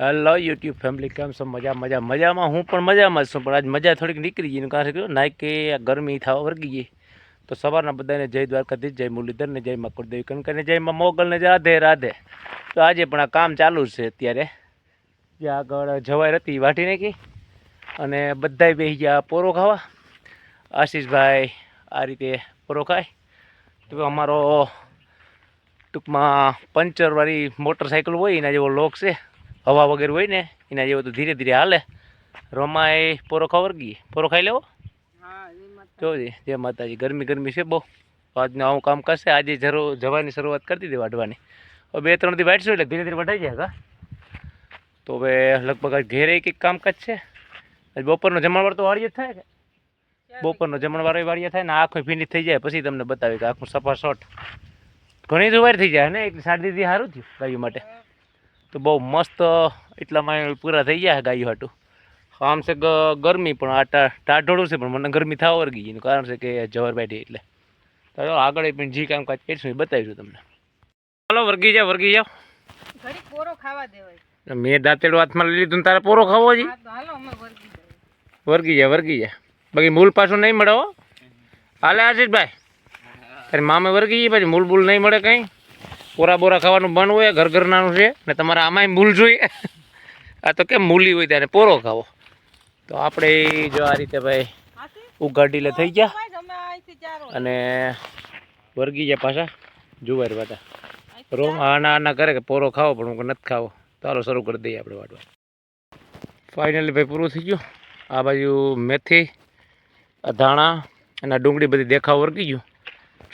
Hello YouTube family કેમ છો? મજા મજા, મજામાં હું પણ મજામાં છું. પણ આજ મજા થોડીક નીકળી ગઈ કારણ કે નાઈ કે આ ગરમી થવા વર્ગી ગઈ. તો સવારના બધાને જય દ્વારકાધીશ, જય મુરલીધરને, જય મકરદેવી કનકને, જય માં મોગલને રાધે રાધે. તો આજે પણ આ કામ ચાલુ છે અત્યારે. જે આગળ જવાય હતી વાટી નાખી અને બધાય બે ગયા પોરો ખાવા. આશીષભાઈ આ રીતે પોરો ખાય. તો અમારો ટૂંકમાં પંચરવાળી મોટરસાઇકલ હોય એના જેવો લોક છે. હવા વગેરે હોય ને એના જેવો તો ધીરે ધીરે હાલે. રોમાએ પોરો ખબર ગઈ? પોરો ખાઈ લેવો? જોજે જય માતાજી. ગરમી ગરમી છે બહુ. આજનું આવું કામ કરશે આજે જરૂર જવાની શરૂઆત કરી દીધી વાઢવાની. હવે બે ત્રણથી દી એટલે ધીરે ધીરે વઢાઈ જાય કા તો હવે લગભગ આજ ઘેરે એક કામકાજ છે. આજ બપોરનો જમણવાર તો વાળીએ જ થાય કે? બપોરનો જમણવાર વાળીએ થાય ને આખું ફિનિશ થઈ જાય પછી તમને બતાવી કે આખું સફા શોટ ઘણી જ વાર થઈ જાય ને? એક સાડી દીધી સારું થયું ગાયું માટે. તો બહુ મસ્ત એટલામાં પૂરા થઈ ગયા ગાયું હાટું. આમ છે ગરમી પણ આ ટા ટાઢોળું છે પણ મને ગરમી થવા વર્ગી ગઈ એનું કારણ છે કે જવર બેઠી એટલે. તો આગળ પણ જી કામકાજ કરીશું એ બતાવીશું તમને. ચાલો વર્ગી જાઓ વર્ગી જાઓ. પોરો ખાવા દેવાય મેં દાંતેડું હાથમાં લઈ લીધું તારે પોરો ખાવો છે વર્ગી જઈએ વર્ગી જા વર્ગી જા. બાકી મૂળ પાછું નહીં મળે હો. હાલે આશીષભાઈ. તારી મામે વર્ગી ગઈ પછી મૂળ બૂલ નહીં મળે કંઈ? પોરા બોરા ખાવાનું બંધ હોય ઘર ઘરનાનું છે ને તમારે આમાંય મૂલ જોઈએ. આ તો કેમ મૂલી હોય ત્યારે પોરો ખાવો. તો આપણે જો આ રીતે ભાઈ હાથી ઉગાડી લે થઈ ગયા. અને વર્ગી ગયા પાછા જુવાર અહીંથી રોમ આના આના કરે કે પોરો ખાવો પણ હું નથી ખાવો. ચાલો શરૂ કરી દઈએ આપણે વાટવા. ફાઇનલી ભાઈ પૂરું થઈ ગયું. આ બાજુ મેથી ધાણા અને ડુંગળી બધી દેખાવ વર્ગી ગયું.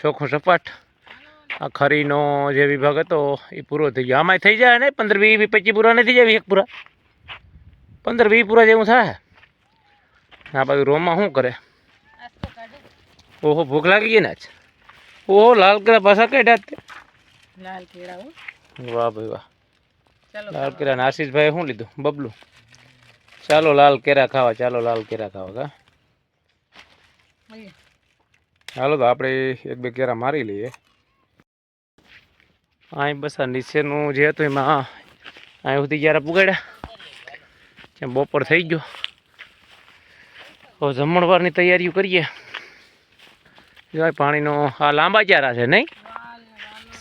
ચોખ્ખું સપાટ. આ ખરીનો જે વિભાગ હતો એ પૂરો થઈ ગયો. આમાંય થઈ જાય ને? પંદર વીસ વીસ પચીસ પૂરા નથી જાય એક પૂરા? પંદર વીસ પૂરા જેવું થાય? આ બાજુ રોમાં શું કરે? આજ તો કાઢો. ઓહો ભૂખ લાગી ગઈ ને આજ? ઓહો લાલ કરા પાછા કાઢ્યા તે. લાલ કેળા હો. વાહ ભાઈ વાહ. ચાલો લાલ કેરા ને આશીષભાઈ શું લીધું? બબલું. ચાલો લાલ કેરા ખાવા ચાલો લાલ કેરા ખાવા કા? મળીએ. ચાલો તો આપણે એક બે કેરા મારી લઈએ. અહીં બસ આ નીચેનું જે હતું એમાં અહીં સુધી જ્યારે પુગાડ્યા ત્યાં બપોર થઈ ગયો. હવે જમણવારની તૈયારીઓ કરીએ. પાણીનો, આ લાંબા ચારા છે નહીં?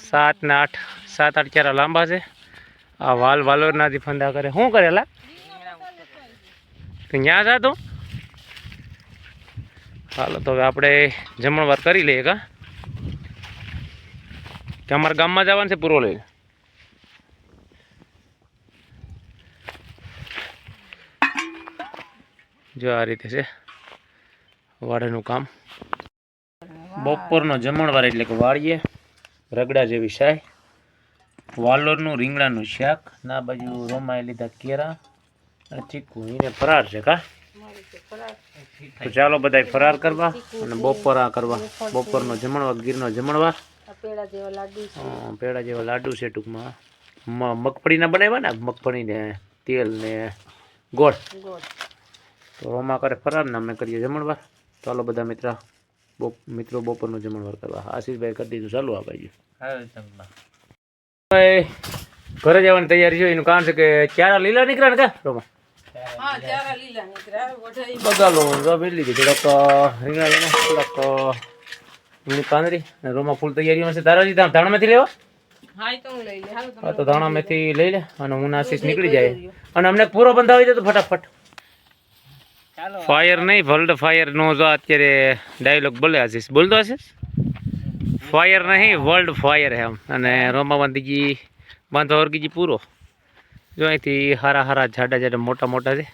સાત ને આઠ, સાત આઠ ચારા લાંબા છે. આ વાલ વાલોરનાથી ફંદા કરે. શું કરેલા ત્યાં જા તો. હાલો, તો હવે આપણે જમણવાર કરી લઈએ કા? કે અમારા ગામમાં જવાનું છે પૂરો લઈને જો આ રીતે છે વાડનું કામ. બપોરનો જમણવાર એટલે કે વાળીએ રગડા જેવી શાય, વાલોરનું, રીંગણાનું શાક, ના બાજુ રોમાએ લીધા કેરા અને ચીકુ. એને ફરાર છે કા? ચાલો બધાય ફરાર કરવા અને બપોરા કરવા. બપોરનો જમણવાર, ગીરનો જમણવાર. પેડા જેવા લાડુ છે. અ, પેડા જેવા લાડુ છે ટૂંકમાં. મ- મગફળીના બનાવ્યા ને મગફળી ને તેલ ને ગોળ. ગોળ. તો રોમા કરે ફરાર ને અમે કરીએ જમણવાર. ચાલો બધા મિત્ર બપ- મિત્રો બપોરનું જમણવાર કરવા. આશીષભાઈ કરી દીધું. ચાલુ આ બાજુ. ભાઈ ઘરે જવાની તૈયારી છે. એનું કારણ છે કે ક્યારે લીલા નીકળ્યા ને કા રોમા. હા બગાલો લીધી. થોડાક રીંગણા થોડાક લીલી પાંદરી અને રોમા ફૂલ તૈયારીમાં છે. તારા લીધા ધાણા મેથી લેવા? હા તો હું લઈ લે હાલો હા તમે તો ધાણા મેથી લઈ લે અને હું નાસીસ નીકળી જાય. અને અમને પૂરો બંધાવી દે તો ફટાફટ. ફાયર નહીં વર્લ્ડ ફાયર નો જો અત્યારે ડાયલોગ બોલે આશીષ. બોલતો આશીષ? ફાયર નહીં વર્લ્ડ ફાયર એમ. અને રોમા બાંધીજી બાંધવા વર્ગીજી પૂરો. જો અહીંથી હારા હારા જાડા જાડા મોટા મોટા છે.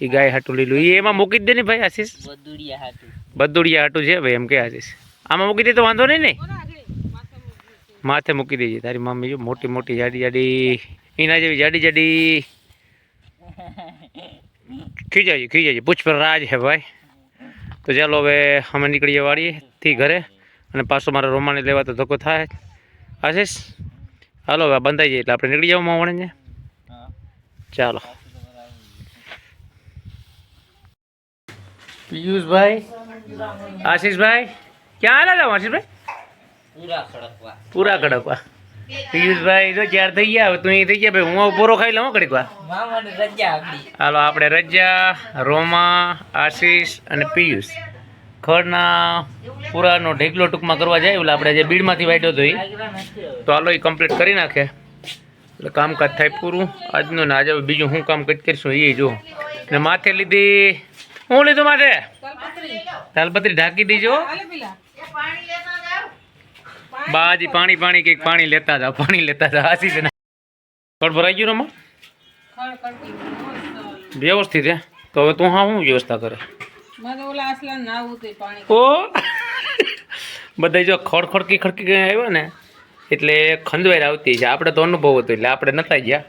એ ગાય હાટું લીલું. એ એમાં મૂકી જ દે ને ભાઈ આશીષ? બદુડિયા હાટુ. બદુડિયા હાટું છે ભાઈ એમ કે આશીષ. આમાં મૂકી દે તો વાંધો નહીં ને? માથે મૂકી દેજે. તારી મમ્મી જો મોટી મોટી જાડી જાડી એના જેવી જાડી જાડી. ખીજાજી ખીજાજી પૂછ પર રાજ હે ભાઈ. તો ચાલો હવે અમે નીકળીએ વાડીએથી ઘરે અને પાછો મારે રોમાને લેવા તો ધક્કો થાય. આશીષ હાલો હવે બંધાઈ જાય એટલે આપણે નીકળી જવું માવણે ચાલો. પિયુષભાઈ? આશીષભાઈ? ક્યાં હાલા હતા આશીષભાઈ પૂરા કડકવા પિયુષભાઈ જો ચાર થઈ ગયા હવે તું અહીં થઈ ગયા ભાઈ હું પૂરો ખાઈ લઉં કડીક હાલો આપણે રજા રોમા આશીષ અને પિયુષ. ખડના પૂરાનો ઢેકલો ટૂંકમાં કરવા જાય એટલે આપણે જે બીડમાંથી વાટ્યો હતો એ. તો હાલો એ કમ્પ્લીટ કરી નાખે. એટલે કામકાજ થાય પૂરું. આજનું ને આજે બીજું શું કામ કઈ કરીશું એ જો. ને માથે લીધી હું લીધું માથે? તાલપત્રી. ઢાંકી દીજો. બાજી પાણી પાણી કંઈક પાણી લેતા જાવ પાણી લેતા જાવ આશી છે ખડ ભરાઈ ગયું રમા વ્યવસ્થિત હે. તો હવે તું હા શું વ્યવસ્થા કરે? ઓ! બધા જો ખડ ખડકી ખડકી આવ્યા ને એટલે ખંજવાઈ આવતી છે. આપણે તો અનુભવ હતો એટલે આપણે નતા ગયા.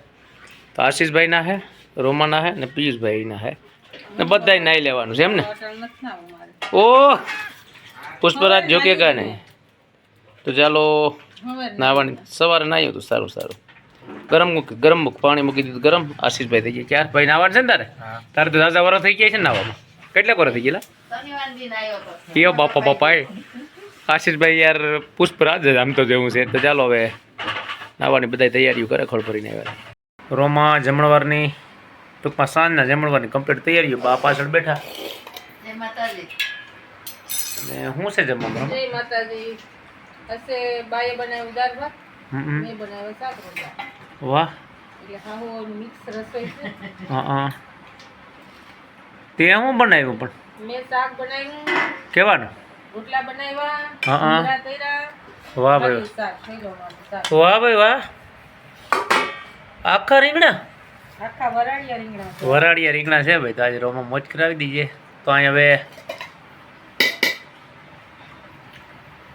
તો આશીષભાઈ ના હે રોમા ના હે ને પિયુષભાઈ ના હે. ને બધા નાઈ લેવાનું છે એમ ને? ઓ! પુષ્પરાજ જો કે કાંઈ નહીં. તો ચાલો નાવાની સવારે નાહ્યું હતું સારું સારું. ગરમ મૂકી ગરમ મૂક પાણી મૂકી દીધું ગરમ. આશીષભાઈ થઈ ગયા. ચાર ભાઈ નાવાનું છે ને તારે? તારે તો દાદા વરો થઈ ગયા છે ને નાવામાં કેટલા વરો થઈ ગયેલા? યો બાપા બાપા એ. આશીષભાઈ યાર પુષ્પરાજ જ આમ તો જેવું છે. તો ચાલો હવે નાવાની બધા તૈયારીઓ કરે ખોળ ભરીને આવ્યા. રોમા જમણવારની ટૂંકમાં સાંજના જમણવારની કમ્પ્લીટ તૈયારીઓ બા પાછળ બેઠા. અને શું છે જમવામાં જય માતાજી. હશે બાએ બનાવ્યું દાળ ભાત. મેં બનાવ્યો શાક રોટલા. વાહ. એટલે હાહુ મિક્સ રસોઈ છે. હા હા. તે હું બનાવ્યું પણ? મેં શાક બનાવ્યું. કેવાનું? રોટલા બનાવ્યા. હા, હા. વાહ ભાઈ. વાહ ભાઈ વાહ. આખા રીંગણા? આખા વરાળિયા રીંગણા છે. વરાળિયા રીંગણા છે ભાઈ તો આજે રોમાં મોજ કરાવી દીજે. તો અહીં હવે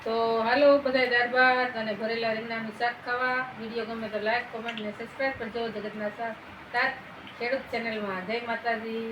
તો હાલો બધા દાળ અને ભરેલા રીંગણાનું શાક ખાવા. વીડિયો ગમે તો લાઈક કોમેન્ટ ને સબસ્ક્રાઈબ કરજો. જગતના સાથ ખેડૂત ચેનલમાં જય માતાજી.